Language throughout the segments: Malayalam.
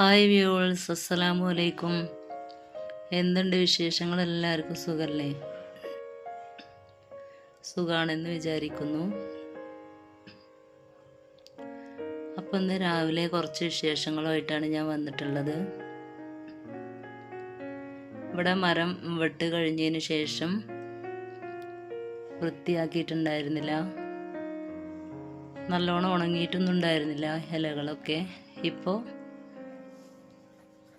ഹായ് വ്യൂവേഴ്സ് അസ്സലാമു അലൈക്കും എന്തുണ്ട് വിശേഷങ്ങൾ? എല്ലാവർക്കും സുഖല്ലേ? സുഖാണെന്ന് വിചാരിക്കുന്നു. അപ്പം ഇന്ന് രാവിലെ കുറച്ച് വിശേഷങ്ങളുമായിട്ടാണ് ഞാൻ വന്നിട്ടുള്ളത്. ഇവിടെ മരം വെട്ട് കഴിഞ്ഞതിന് ശേഷം വൃത്തിയാക്കിയിട്ടുണ്ടായിരുന്നില്ല. നല്ലോണം ഉണങ്ങിയിട്ടൊന്നും ഉണ്ടായിരുന്നില്ല ഇലകളൊക്കെ. ഇപ്പോൾ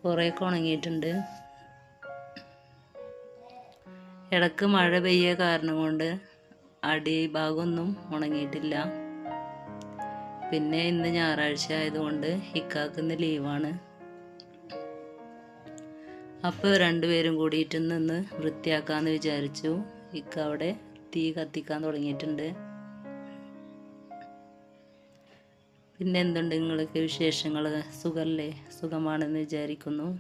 കുറേയൊക്കെ ഉണങ്ങിയിട്ടുണ്ട്. ഇടയ്ക്ക് മഴ പെയ്യ കാരണം കൊണ്ട് അടി ഭാഗമൊന്നും ഉണങ്ങിയിട്ടില്ല. പിന്നെ ഇന്ന് ഞായറാഴ്ച ആയതുകൊണ്ട് ഇക്കാക്കുന്ന ലീവാണ്. അപ്പോൾ രണ്ടുപേരും കൂടിയിട്ട് നിന്ന് വൃത്തിയാക്കാമെന്ന് വിചാരിച്ചു. ഇക്ക അവിടെ തീ കത്തിക്കാൻ തുടങ്ങിയിട്ടുണ്ട്. പിന്നെ എന്തുണ്ട് നിങ്ങൾക്ക് വിശേഷങ്ങൾ സുഖമല്ലേ സുഖമാണെന്ന് വിചാരിക്കുന്നു.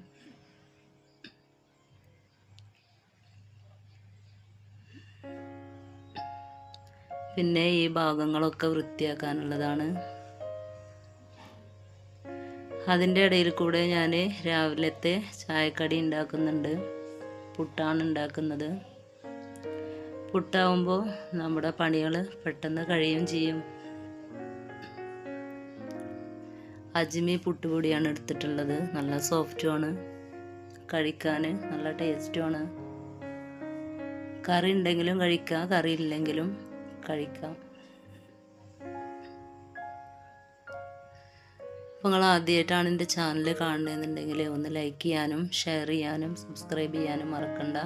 പിന്നെ ഈ ഭാഗങ്ങളൊക്കെ വൃത്തിയാക്കാനുള്ളതാണ്. അതിന്റെ ഇടയിൽ കൂടെ ഞാൻ രാവിലത്തെ ചായക്കടി ഉണ്ടാക്കുന്നുണ്ട്. പുട്ടാണ് ഉണ്ടാക്കുന്നത്. പുട്ടാവുമ്പോൾ നമ്മുടെ പണികൾ പെട്ടെന്ന് കഴിയും ചെയ്യും. അജ്മി പുട്ടുപൊടിയാണ് എടുത്തിട്ടുള്ളത്. നല്ല സോഫ്റ്റുമാണ്. കഴിക്കാൻ നല്ല ടേസ്റ്റുമാണ്. കറി ഉണ്ടെങ്കിലും കഴിക്കാം കറി ഇല്ലെങ്കിലും കഴിക്കാം. അപ്പോൾ നിങ്ങൾ ആദ്യമായിട്ടാണ് എന്റെ ചാനൽ കാണുന്നതെന്നുണ്ടെങ്കിൽ ഒന്ന് ലൈക്ക് ചെയ്യാനും ഷെയർ ചെയ്യാനും സബ്സ്ക്രൈബ് ചെയ്യാനും മറക്കണ്ട.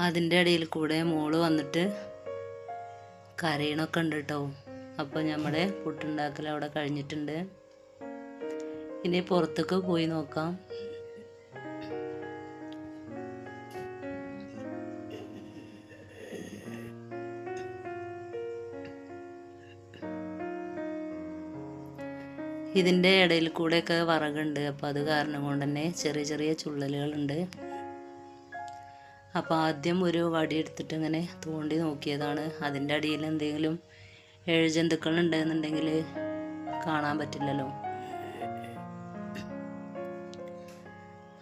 അതിന്റെ ഇടയിൽ കൂടെ മോൾ വന്നിട്ട് കരയണൊക്കെ ഉണ്ട് കേട്ടോ. അപ്പോൾ നമ്മുടെ പുട്ടുണ്ടാക്കൽ അവിടെ കഴിഞ്ഞിട്ടുണ്ട്. ഇനി പുറത്തേക്ക് പോയി നോക്കാം. ഇതിന്റെ ഇടയിൽ കൂടെയൊക്കെ വറകുണ്ട്. അപ്പോൾ അത് കാരണം കൊണ്ട് തന്നെ ചെറിയ ചെറിയ ചുള്ളലുകളുണ്ട്. അപ്പോൾ ആദ്യം ഒരു വടി എടുത്തിട്ട് ഇങ്ങനെ തോണ്ടി നോക്കിയതാണ്. അതിന്റെ അടിയിൽ എന്തെങ്കിലും എഴുജന്തുക്കൾ ഉണ്ടെന്നുണ്ടെങ്കിൽ കാണാൻ പറ്റില്ലല്ലോ.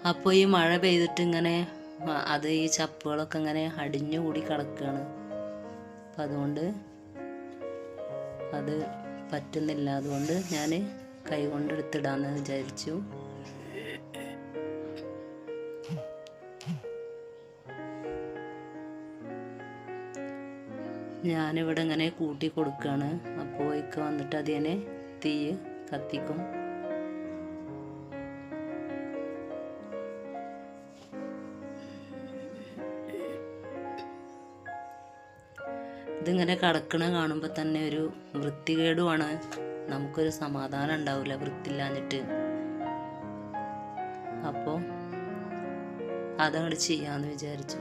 അപ്പോൾ ഈ മഴ പെയ്തിട്ട് ഇങ്ങനെ അത് ഈ ചപ്പുകളൊക്കെ ഇങ്ങനെ അടിഞ്ഞുകൂടി കിടക്കുകയാണ്. അപ്പം അതുകൊണ്ട് അത് പറ്റുന്നില്ല. അതുകൊണ്ട് ഞാൻ കൈ കൊണ്ട് എടുത്തിടാന്ന് വിചാരിച്ചു. ഞാനിവിടെ ഇങ്ങനെ കൂട്ടി കൊടുക്കുകയാണ് അപ്പോൾ ഇക്ക വന്നിട്ട് അതിനെ തീ കത്തിക്കും. ഇതിങ്ങനെ കടക്കണ കാണുമ്പോൾ തന്നെ ഒരു വൃത്തികേടുമാണ് നമുക്കൊരു സമാധാനം ഉണ്ടാവില്ല വൃത്തില്ലാഞ്ഞിട്ട് അപ്പോൾ അതങ്ങോട്ട് ചെയ്യാമെന്ന് വിചാരിച്ചു.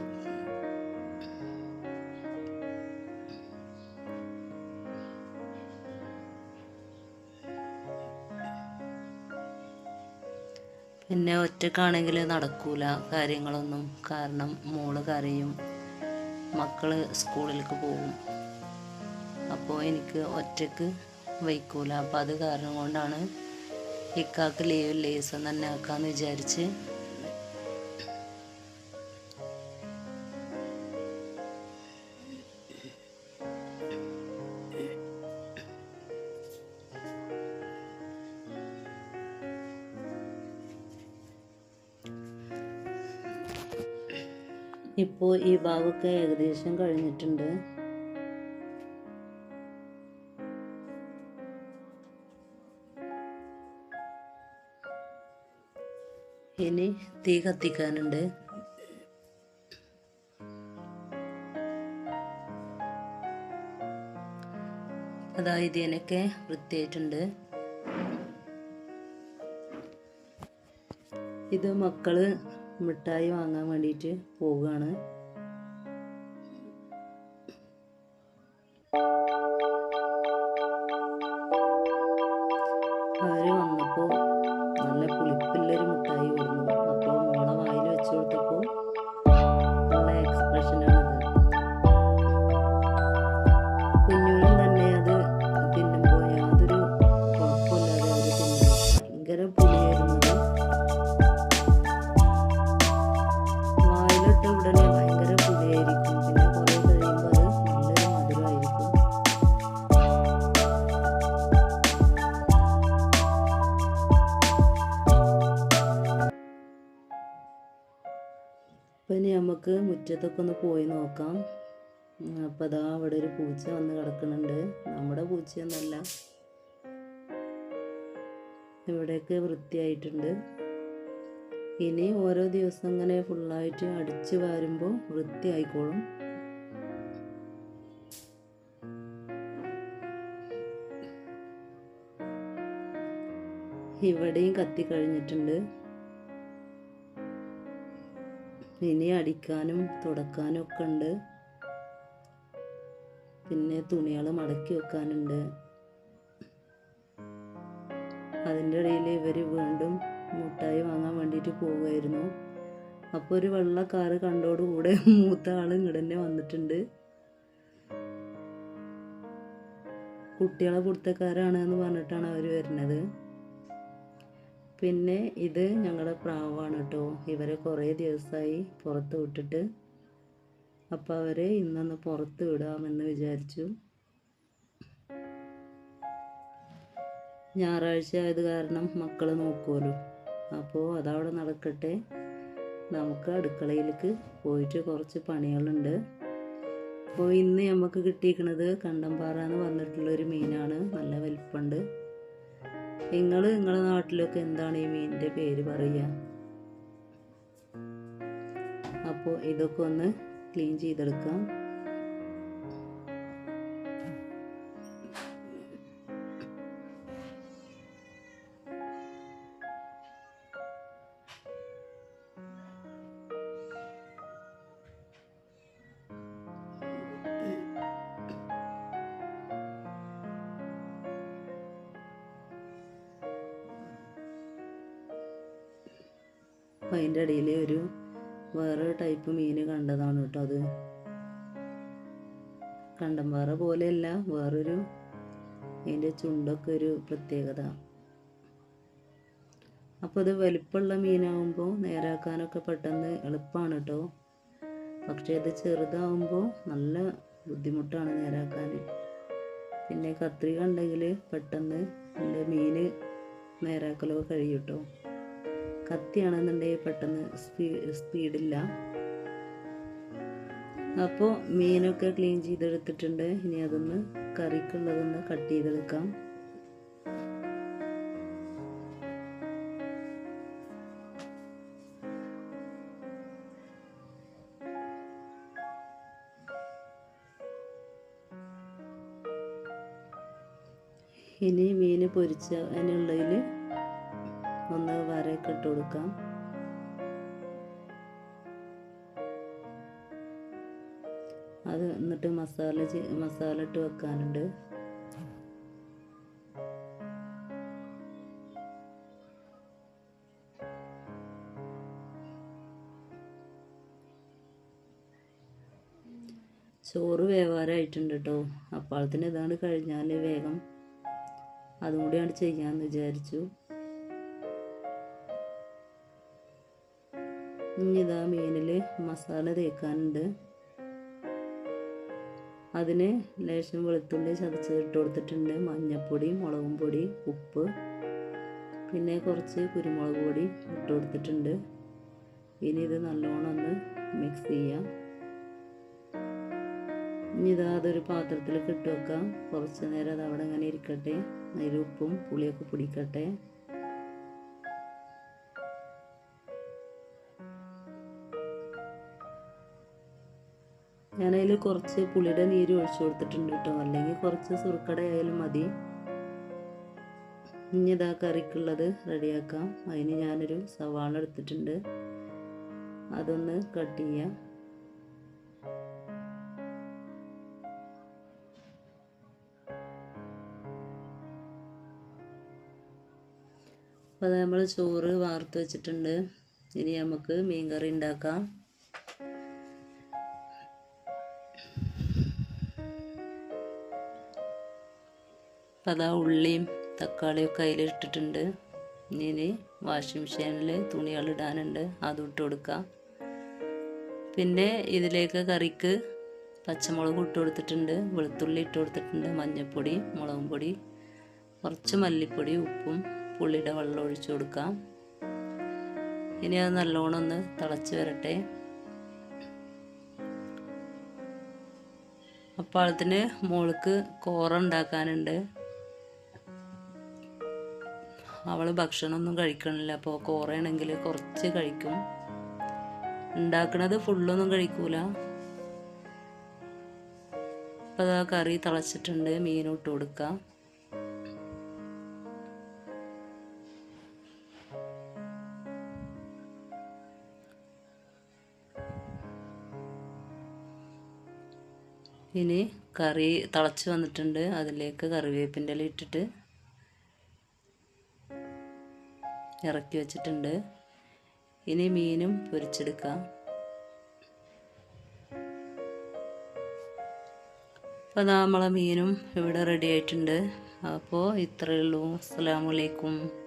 പിന്നെ ഒറ്റക്കാണെങ്കിൽ നടക്കൂല കാര്യങ്ങളൊന്നും. കാരണം മോൾ കരയും. മക്കൾ സ്കൂളിലേക്ക് പോകും. അപ്പോൾ എനിക്ക് ഒറ്റയ്ക്ക് വയ്ക്കൂല. അപ്പം അത് കാരണം കൊണ്ടാണ് ഇക്കാക്ക് ലീവ് ലേസം തന്നെ ആക്കാന്ന് വിചാരിച്ച്. ഇപ്പോൾ ഈ ഭാഗമൊക്കെ ഏകദേശം കഴിഞ്ഞിട്ടുണ്ട്. ഇനി തീ കത്തിക്കാനുണ്ട്. അതായത് ഇതിനൊക്കെ വൃത്തിയായിട്ടുണ്ട്. ഇത് മക്കൾ മിഠായി വാങ്ങാൻ വേണ്ടിയിട്ട് പോവുകയാണ്. അപ്പം ഇനി നമുക്ക് മുറ്റത്തൊക്കെ ഒന്ന് പോയി നോക്കാം. അപ്പം അതാ അവിടെ ഒരു പൂച്ച വന്ന് കിടക്കുന്നുണ്ട്. നമ്മുടെ പൂച്ചയൊന്നല്ല ഇവിടെയൊക്കെ വൃത്തിയായിട്ടുണ്ട്. ഇനി ഓരോ ദിവസം ഇങ്ങനെ ഫുള്ളായിട്ട് അടിച്ച് വാരുമ്പോൾ വൃത്തിയായിക്കോളും. ഇവിടെയും കത്തി കഴിഞ്ഞിട്ടുണ്ട്. ഇനി അടിക്കാനും തുടക്കാനും ഒക്കെ ഉണ്ട്. പിന്നെ തുണികൾ മടക്കി വെക്കാനുണ്ട്. അതിന്റെ ഇടയിൽ ഇവർ വീണ്ടും മുട്ടായി വാങ്ങാൻ വേണ്ടിയിട്ട് പോവുമായിരുന്നു അപ്പോൾ ഒരു വെള്ള കാറ് കണ്ടോടുകൂടെ മൂത്ത ആൾ ഇങ്ങോട്ട് തന്നെ വന്നിട്ടുണ്ട്. കുട്ടികളെ കൊടുത്തക്കാരാണ് എന്ന് പറഞ്ഞിട്ടാണ് അവർ വരുന്നത്. പിന്നെ ഇത് ഞങ്ങളുടെ പ്രാവാണ് കേട്ടോ ഇവരെ കുറേ ദിവസമായി പുറത്ത് വിട്ടിട്ട്. അപ്പോൾ അവരെ ഇന്നൊന്ന് പുറത്ത് വിടാമെന്ന് വിചാരിച്ചു. ഞായറാഴ്ച ആയത് കാരണം മക്കൾ നോക്കുമല്ലോ അപ്പോൾ അതവിടെ നടക്കട്ടെ. നമുക്ക് അടുക്കളയിലേക്ക് പോയിട്ട് കുറച്ച് പണികളുണ്ട്. അപ്പോൾ ഇന്ന് നമുക്ക് കിട്ടിയിരിക്കുന്നത് കണ്ടംപാറ എന്ന് പറഞ്ഞിട്ടുള്ളൊരു മീനാണ്. നല്ല വലിപ്പമുണ്ട് നിങ്ങൾ നിങ്ങളുടെ നാട്ടിലൊക്കെ എന്താണ് ഈ മീനിന്റെ പേര് പറയുക? അപ്പോൾ ഇതൊക്കെ ഒന്ന് ക്ലീൻ ചെയ്തെടുക്കാം. അപ്പം അതിന്റെ ഇടയിൽ ഒരു വേറെ ടൈപ്പ് മീൻ കണ്ടതാണ് കേട്ടോ അത്. കണ്ടംപാറ പോലെയല്ല വേറൊരു അതിന്റെ ചുണ്ടൊക്കെ ഒരു പ്രത്യേകത. അപ്പോൾ ഇത് വലിപ്പമുള്ള മീനാവുമ്പോൾ നേരാക്കാനൊക്കെ പെട്ടെന്ന് എളുപ്പമാണ് കേട്ടോ. പക്ഷേ ഇത് ചെറുതാവുമ്പോൾ നല്ല ബുദ്ധിമുട്ടാണ് നേരാക്കാൻ പിന്നെ കത്രിക ഉണ്ടെങ്കിൽ പെട്ടെന്ന് മീൻ നേരാക്കലൊക്കെ കഴിയും കേട്ടോ. കത്തിയാണെന്നുണ്ടെങ്കിൽ പെട്ടെന്ന് സ്പീ സ്പീഡില്ല. അപ്പോൾ മീനൊക്കെ ക്ലീൻ ചെയ്തെടുത്തിട്ടുണ്ട്. ഇനി അതൊന്ന് കറിക്കുള്ളതൊന്ന് കട്ട് ചെയ്തെടുക്കാം. ഇനി മീൻ പൊരിച്ച അതിനുള്ളതിൽ ഒന്ന് ഇട്ട് കൊടുക്കാം. അത് എന്നിട്ട് മസാല മസാല ഇട്ട് വെക്കാനുണ്ട്. ചോറ് വേവാറായിട്ടുണ്ട് കേട്ടോ. അപ്പാളത്തിന് ഇതാണ്ട് കഴിഞ്ഞാൽ വേഗം അതും കൂടിയാണ് ചെയ്യാമെന്ന് വിചാരിച്ചു. ഇനി ഇതാ മീനിൽ മസാല തേക്കാനുണ്ട്. അതിന് ലേശം വെളുത്തുള്ളി ചതച്ചത് ഇട്ട് കൊടുത്തിട്ടുണ്ട്. മഞ്ഞൾപ്പൊടി മുളകും പൊടി ഉപ്പ് പിന്നെ കുറച്ച് കുരുമുളക് പൊടി ഇട്ട് കൊടുത്തിട്ടുണ്ട്. ഇനി ഇത് നല്ലോണം ഒന്ന് മിക്സ് ചെയ്യാം. ഇനി ഇതാ അതൊരു പാത്രത്തിലേക്ക് ഇട്ട് വെക്കാം. കുറച്ച് നേരം അത് അവിടെ ഇങ്ങനെ ഇരിക്കട്ടെ. അതിൽ ഉപ്പും പുളിയൊക്കെ പിടിക്കട്ടെ. ഞാനതിൽ കുറച്ച് പുളിയുടെ നീര് ഒഴിച്ചു കൊടുത്തിട്ടുണ്ട് കേട്ടോ. അല്ലെങ്കിൽ കുറച്ച് സുറുക്കട ആയാലും മതി. ഇനി ഇതാ കറിക്കുള്ളത് റെഡിയാക്കാം. അതിന് ഞാനൊരു സവാള എടുത്തിട്ടുണ്ട്. അതൊന്ന് കട്ട് ചെയ്യാം. അപ്പോൾ നമ്മൾ ചോറ് വാർത്ത് വെച്ചിട്ടുണ്ട്. ഇനി നമുക്ക് മീൻ കറി ഉണ്ടാക്കാം. അപ്പം അതാ ഉള്ളിയും തക്കാളിയും ഒക്കെ അതിലിട്ടിട്ടുണ്ട് ഇനി വാഷിംഗ് മെഷീനിൽ തുണികൾ ഇടാനുണ്ട്. അതും ഇട്ട് കൊടുക്കാം. പിന്നെ ഇതിലേക്ക് കറിക്ക് പച്ചമുളക് ഇട്ട് കൊടുത്തിട്ടുണ്ട്. വെളുത്തുള്ളി ഇട്ട് കൊടുത്തിട്ടുണ്ട്. മഞ്ഞൾപ്പൊടി മുളകും പൊടി കുറച്ച് മല്ലിപ്പൊടി ഉപ്പും പുള്ളിയുടെ വെള്ളം ഒഴിച്ചു കൊടുക്കാം. ഇനി അത് നല്ലോണം ഒന്ന് തിളച്ച് വരട്ടെ. അപ്പാളത്തിന് മോൾക്ക് കോറ ഉണ്ടാക്കാനുണ്ട്. അവൾ ഭക്ഷണമൊന്നും കഴിക്കണില്ല. അപ്പോൾ കോറയാണെങ്കിൽ കുറച്ച് കഴിക്കും. ഉണ്ടാക്കണത് ഫുള്ളൊന്നും കഴിക്കൂല. അപ്പോൾ അതാ കറി തിളച്ചിട്ടുണ്ട്. മീനും ഇട്ട് കൊടുക്കാം. ഇനി കറി തിളച്ച് വന്നിട്ടുണ്ട്. അതിലേക്ക് കറിവേപ്പിന്റെ ഇല ഇട്ടിട്ട് ഇറക്കി വെച്ചിട്ടുണ്ട്. ഇനി മീനും പൊരിച്ചെടുക്കാം. അപ്പോൾ നമ്മളെ മീനും ഇവിടെ റെഡി ആയിട്ടുണ്ട്. അപ്പോൾ ഇത്രയേ ഉള്ളൂ. അസ്സാമലൈക്കും